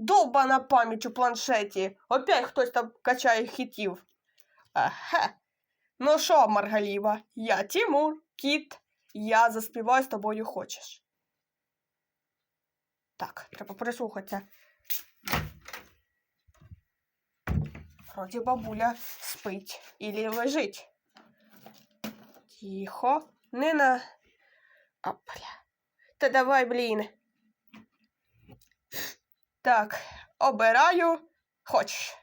Довбана пам'ять у планшеті. Опять хтось там качає хітів. Ага. Ну що, Маргаліва, я Тімур, кіт. Я заспіваю з тобою хочеш. Так, треба прислухатися. Вроді бабуля спить ілі лежить. Тихо. Не на. Опля. Та давай, блін. Так, обираю. Хочеш.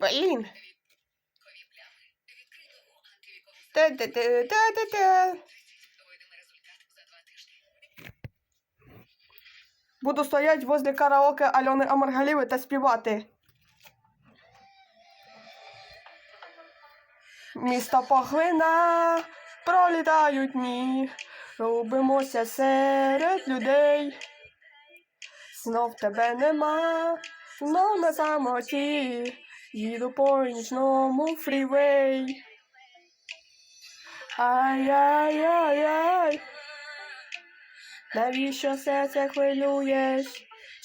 Блін. Та-та-та-та-та-та. Буду стоять возле караоке Альони Амаргаліви та співати. Місто поглина, пролітають дні, робимося серед людей. Знов тебе нема, знов на самоті, їду по нічному фрівей. Ай-яй-яй-яй, навіщо серце хвилюєш,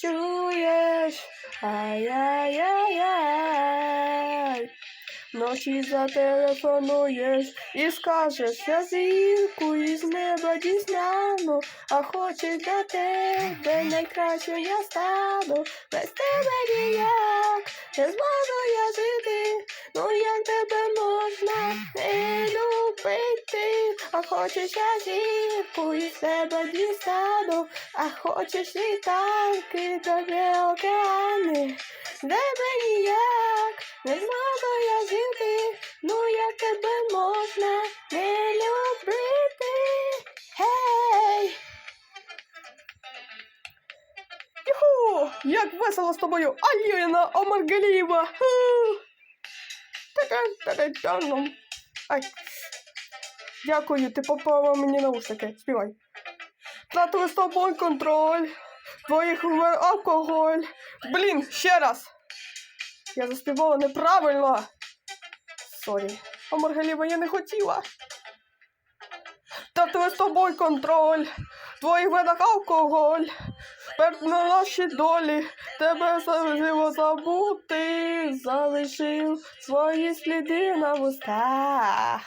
чуєш? Ай-яй-яй-яй. Ночі зателефонуєш і скажеш, я зірку із неба дістану, а хочеш до тебе найкраще я стану, без тебе ніяк, не зможу я жити, ну як тебе можна не любити, а хочеш я зірку із тебе дістану, а хочеш літанки, добре океани, тебе ніяк. Не зможу я жити, ну як тебе можна не любити. Гей! Юху! Як весело з тобою, Аліна! Та-та-та-та-та-ну. Ай. Дякую, ти попала мені наушники. Співай. Втратили з тобою контроль. Твоїх алкоголь. Блін, ще раз. Я заспівала неправильно. Сорі. А Маргаліва я не хотіла. Та з тобою контроль. Твоїх венах алкоголь. Тепер на наші долі. Тебе завжди забути. Залишив свої сліди на вустах.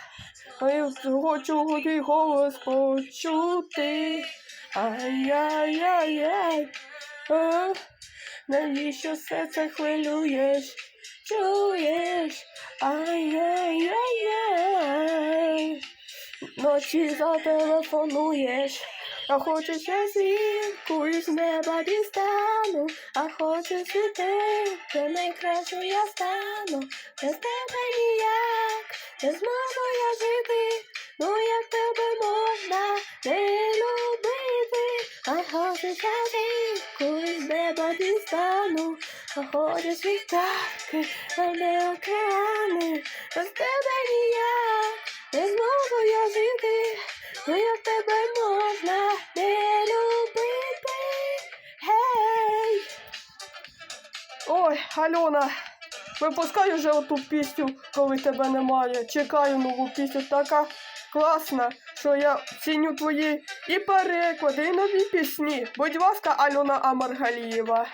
Я хочу твій голос почути. Ай-яй-яй-яй. Навіщо все це хвилюєш? Чуєш? Ай-яй-яй-яй. Ночі зателефонуєш, а хочеш я зірку із неба дістану, а хочеш і тебе найкраще я стану, без тебе ніяк, не зможу я жити, ну як тебе можна не любити, а хочеш я зірку із неба дістану, а хочеш літаки, а не океани, без тебе ніяк. Не зможу я жити, ну як тебе можна не любити. Гей! Ой, Альона, випускай вже оту пісню, коли тебе немає. Чекаю нову пісню, така класна, що я ціню твої і переклади, і нові пісні. Будь ласка, Альона Амаргалієва.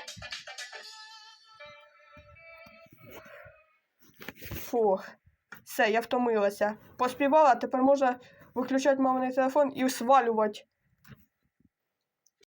Фух. Все, я втомилася. Поспівала, тепер можна виключати маминий телефон і свалювати